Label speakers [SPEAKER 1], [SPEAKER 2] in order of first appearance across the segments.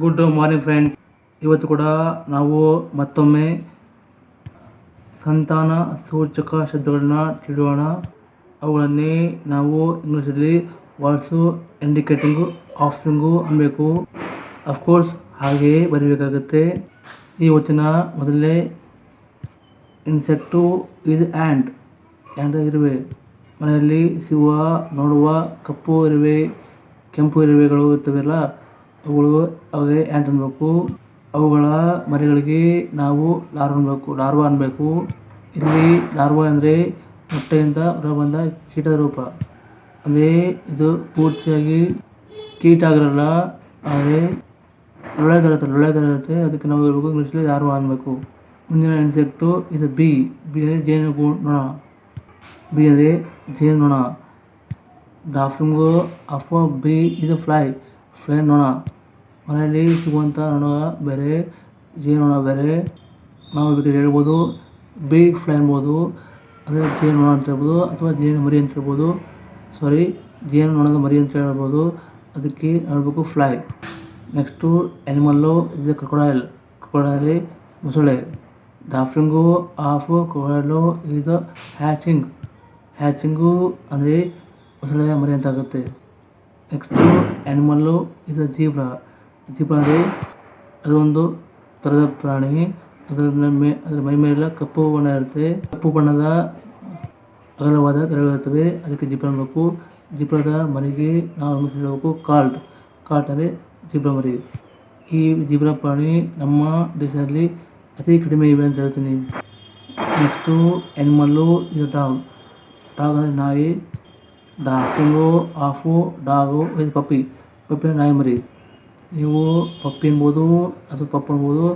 [SPEAKER 1] Good morning friends ಇವತ್ತು ಕೂಡ ನಾವು ಮತ್ತೊಮ್ಮೆ ಸಂತಾನ ಸೂಚಕ ಶಬ್ದಗಳನ್ನ ತಿಳಿಯೋಣ. ಅವುಗಳನ್ನೇ ನಾವು ಇಂಗ್ಲೀಷಲ್ಲಿ ವರ್ಡ್ಸು ಇಂಡಿಕೇಟಿಂಗು ಆಫ್ರಿಂಗು ಅನ್ಬೇಕು. ಅಫ್ಕೋರ್ಸ್ ಹಾಗೆಯೇ ಬರೀಬೇಕಾಗುತ್ತೆ. ಈ ವಚನ ಮೊದಲೇ ಇನ್ಸೆಕ್ಟು ಇಸ್ ಆ್ಯಂಡ್ ಆ್ಯಂಡ್ ಇರುವೆ. ಮನೆಯಲ್ಲಿ ಸಿಗುವ ನೋಡುವ, ಕಪ್ಪು ಇರುವೆ, ಕೆಂಪು ಇರುವೆಗಳು ಇರ್ತವೆಲ್ಲ ಅವುಗಳು ಅವೇ ಆ್ಯಂಟ್ ಅನ್ನಬೇಕು ಅವುಗಳ ಮರಿಗಳಿಗೆ ನಾವು ಲಾರ್ವ ಅನ್ನಬೇಕು ಲಾರ್ವಾ ಅನ್ನಬೇಕು ಇಲ್ಲಿ ಲಾರ್ವಾ ಅಂದರೆ ಮೊಟ್ಟೆಯಿಂದ ಹೊರಬಂದ ಕೀಟದ ರೂಪ. ಅಂದರೆ ಇದು ಪೂರ್ತಿಯಾಗಿ ಕೀಟ ಆಗಿರಲ್ಲ, ಆದರೆ ಲೊಳೆ ತರುತ್ತೆ ಲೊಳೆ ಇರುತ್ತೆ ಅದಕ್ಕೆ ನಾವು ಹೇಳ್ಬೇಕು, ಇಂಗ್ಲೀಷಲ್ಲಿ ಲಾರ್ವಾ ಅನ್ನಬೇಕು ಮುಂದಿನ ಇನ್ಸೆಕ್ಟು ಇದು ಬಿ. ಬಿ ಅಂದರೆ ಜೇನು ನೊಣ. ಬಿ ಅಂದರೆ ಜೇನು ನೊಣ. ಡಾಫ್ರಿಂಗು ಅಫ್ ಬಿ ಇದು ಫ್ಲೈ ಫ್ಲೈ ನೊಣ. ಮನೆಯಲ್ಲಿ ಸಿಗುವಂಥ ನೊಣ ಬೇರೆ ಜೇನುನೊಣ ಬೇರೆ ನಾವು ಬೇಕಾದ್ರೆ ಹೇಳ್ಬೋದು ಬೀ ಫ್ಲೈ ಅನ್ಬೋದು ಅಂದರೆ ಜೇನುನೊಣ ಅಂತ ಹೇಳ್ಬೋದು, ಅಥವಾ ಜೇನು ಮರಿ ಅಂತ ಹೇಳ್ಬೋದು ಸಾರಿ ಜೇನುನೊಣದ ಮರಿ ಅಂತ ಹೇಳ್ಬೋದು, ಅದಕ್ಕೆ ಹೇಳ್ಬೇಕು fly next animal a crocodile ಕ್ರೊಕೊಡೈಲಿ ಮೊಸಳೆ. The offspring of crocodile the hatching hatching ಅಂದರೆ ಮೊಸಳೆಯ ಮರಿ ಅಂತ ಆಗುತ್ತೆ. Next animal is a zebra ಅಂದರೆ ಅದು ಒಂದು ಥರದ ಪ್ರಾಣಿ. ಅದರ ಮೇ, ಅದರ ಮೈ ಮೇಲೆಲ್ಲ ಕಪ್ಪು ಬಣ್ಣ ಇರುತ್ತೆ. ಕಪ್ಪು ಬಣ್ಣದ ಅಗಲವಾದ ಗೆರೆಗಳಿರ್ತವೆ ಅದಕ್ಕೆ ಜಿಬ್ರಾ ಅನ್ಬೇಕು ಜಿಬ್ರಾದ ಮರಿಗೆ ನಾವು ಹೇಳಬೇಕು? ಕಾಲ್ಟ್. ಕಾಲ್ಟ್ ಅಂದರೆ ಜಿಬ್ರಾ ಮರಿ ಈ ಜಿಬ್ರಾ ಪ್ರಾಣಿ ನಮ್ಮ ದೇಶದಲ್ಲಿ ಅತಿ ಕಡಿಮೆ ಇವೆ ಅಂತ ಹೇಳ್ತೀನಿ. ನೆಕ್ಸ್ಟು ಎನಿಮಲ್ಲು ಇದು ಡಾಗ್ ಡಾಗ್ ಅಂದರೆ ನಾಯಿ ಡಾಕಿಂಗು ಆಫು, ಡಾಗು, ಇದು ಪಪ್ಪಿ. ಪಪ್ಪಿ ನಾಯಿ ಮರಿ. ನೀವು ಪಪ್ಪಿ ಅನ್ಬೋದು ಅಥವಾ ಪಪ್ಪು ಅನ್ಬೋದು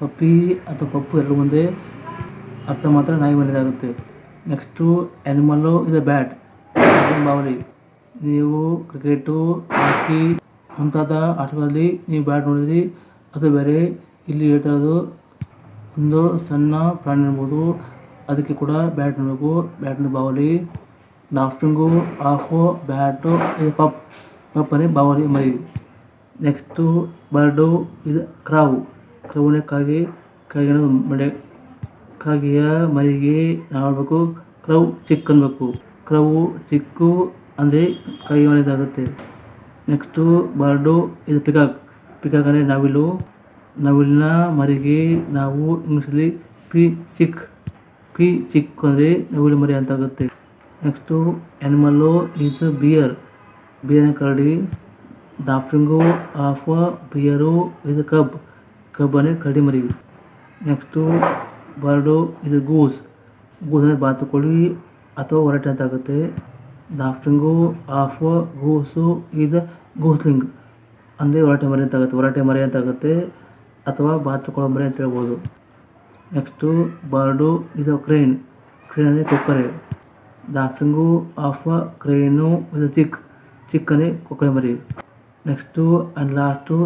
[SPEAKER 1] ಪಪ್ಪಿ ಅಥವಾ ಪಪ್ಪು ಎರಡು ಒಂದೇ, ಅರ್ಥ ಮಾತ್ರ ನಾಯಿ ಬಂದಿದ್ದಾಗುತ್ತೆ ನೆಕ್ಸ್ಟು ಆ್ಯನಿಮಲ್ಲು ಇದು ಬ್ಯಾಟ್ ಬಾವಲಿ ನೀವು ಕ್ರಿಕೆಟು ಹಾಕಿ ಮುಂತಾದ ಆಟಗಳಲ್ಲಿ ನೀವು ಬ್ಯಾಟ್ ನೋಡಿದ್ರಿ. ಅದು ಬೇರೆ, ಇಲ್ಲಿ ಹೇಳ್ತಾ ಇರೋದು ಒಂದು ಸಣ್ಣ ಪ್ರಾಣಿ ಅನ್ಬೋದು ಅದಕ್ಕೆ ಕೂಡ ಬ್ಯಾಟ್ ನೋಡಬೇಕು. ಬ್ಯಾಟ್ನ ಬಾವಲಿ ಡಾಫ್ಟಿಂಗು ಆಫು ಬ್ಯಾಟು ಇದು ಪಪ್, ಪಪ್ಪನೇ ಬಾವಲಿ ಮರಿ. ನೆಕ್ಸ್ಟು ಬರ್ಡು, ಇದು ಕ್ರಾವು. ಕ್ರೌನೇ ಕಾಗೆ ಅನ್ನೋದು ಮಡೆ ಕಾಗೆಯ ಮರಿಗೆ ನಾವು ಹೇಳ್ಬೇಕು ಕ್ರೌ ಚಿಕ್ಕ ಅನ್ಬೇಕು. ಕ್ರೌವು ಚಿಕ್ಕು ಅಂದರೆ ಕಾಗೆ ಮನೆಯದಾಗುತ್ತೆ ನೆಕ್ಸ್ಟು ಬರ್ಡು, ಇದು ಪಿಕಾಕ್. ಪಿಕಾಕ್ ಅಂದರೆ ನವಿಲು ನವಿಲಿನ ಮರಿಗೆ ನಾವು ಇಂಗ್ಲೀಷಲ್ಲಿ ಪಿ ಚಿಕ್. ಪಿ ಚಿಕ್ ಅಂದರೆ ನವಿಲು ಮರಿ ಅಂತ ಆಗುತ್ತೆ. ನೆಕ್ಸ್ಟು ಆ್ಯನಿಮಲ್ಲು ಈಸ್ ಬಿಯರ್ ಬಿಯರ್ನ ಕರಡಿ. ಡಾಫ್ರಿಂಗು ಆಫ್ ಬಿಯರು ಇದು ಕಬ್ ಕಬ್ ಅಂದರೆ ಕಡಿಮರಿ ನೆಕ್ಸ್ಟು, ಬರ್ಡು, ಇದು ಗೂಸ್. ಗೂಸ್ ಅಂದರೆ ಬಾತುಕೋಳಿ ಅಥವಾ ಹೊರಟೆ ಅಂತ ಆಗುತ್ತೆ ಡಾಫ್ರಿಂಗು ಆಫ್ ಗೂಸು, ಇದು, ಗೂಸ್ಲಿಂಗ್. ಅಂದರೆ ಒರಟೆ ಮರಿ ಅಂತಾಗುತ್ತೆ. ಹೊರಟೆ ಮರಿ ಅಂತ ಆಗುತ್ತೆ ಅಥವಾ ಬಾತುಕೋಳಿ ಮರಿ ಅಂತ ಹೇಳ್ಬೋದು. ನೆಕ್ಸ್ಟು, ಬರ್ಡು, ಇದು ಕ್ರೇನ್. ಕ್ರೇನ್ ಅಂದರೆ ಕೊಕ್ಕರೆ. ಡಾಫ್ರಿಂಗು ಆಫ್ ಕ್ರೇನು, ಇದು ಚಿಕ್. ಚಿಕ್ ಅಂದರೆ ಕೊಕ್ಕರೆ ಮರಿ. ನೆಕ್ಸ್ಟು ಆ್ಯಂಡ್ ಲಾಸ್ಟು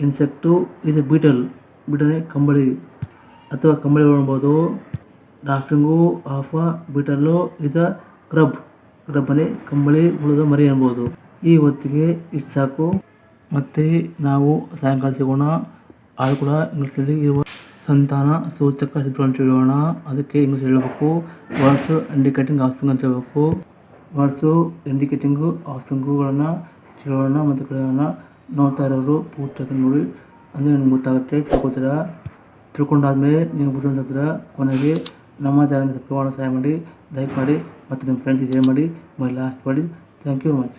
[SPEAKER 1] ಇನ್ಸೆಕ್ಟು ಇದು ಬೀಟಲ್ ಬೀಟಲ್ ಅಂದರೆ ಕಂಬಳಿ ಅಥವಾ ಕಂಬಳಿ ಅನ್ಬೋದು ಡಾಫ್ರಿಂಗು ಆಫ ಬೀಟಲ್ಲು ಇದು ಕ್ರಬ್ ಕ್ರಬ್ ಅಂದರೆ ಕಂಬಳಿ ಹುಳದ ಮರಿ ಅನ್ಬೋದು ಈ ಹೊತ್ತಿಗೆ ಇಷ್ಟು ಸಾಕು ಮತ್ತು ನಾವು ಸಾಯಂಕಾಲ ಸಿಗೋಣ ಅದು ಕೂಡ ಇಂಗ್ಲೀಷಲ್ಲಿ ಇರುವ ಸಂತಾನ ಸೂಚಕ ಶಬ್ದಗಳನ್ನು ತಿಳಿಯೋಣ ಅದಕ್ಕೆ ಇಂಗ್ಲೀಷ್ ಹೇಳಬೇಕು ವರ್ಡ್ಸು ಇಂಡಿಕೇಟಿಂಗ್ ಆಫ್ಸ್ಪ್ರಿಂಗ್ ಅಂತ ಹೇಳಬೇಕು ವರ್ಡ್ಸು ಇಂಡಿಕೇಟಿಂಗು ಆಫ್ಸ್ಪ್ರಿಂಗುಗಳನ್ನು ತಿಳಿಯೋಣ ಮತ್ತು ಕಲಿಯೋಣ ನೋಡ್ತಾ ಇರೋರು ಪೂರ್ತಿ ನೋಡಿ, ಅಂದರೆ ನಿಮ್ಗೆ ಗೊತ್ತಾಗುತ್ತೆ ತಿಳ್ಕೊತೀರಾ ತಿಳ್ಕೊಂಡಾದ್ಮೇಲೆ ನೀವು ಬುದ್ಧಿವಂತರ ಕೊನೆಗೆ ನಮ್ಮ ಚಾನಲ್ ಸಬ್ಸ್ಕ್ರೈಬ್ ಮಾಡೋ ಸಹಾಯ ಮಾಡಿ ಲೈಕ್ ಮಾಡಿ ಮತ್ತು ನಿಮ್ಮ ಫ್ರೆಂಡ್ಸ್ಗೆ ಶೇರ್ ಮಾಡಿ. ಮೈ ಲಾಸ್ಟ್ ಮಾಡಿ ಥ್ಯಾಂಕ್ ಯು ಮಚ್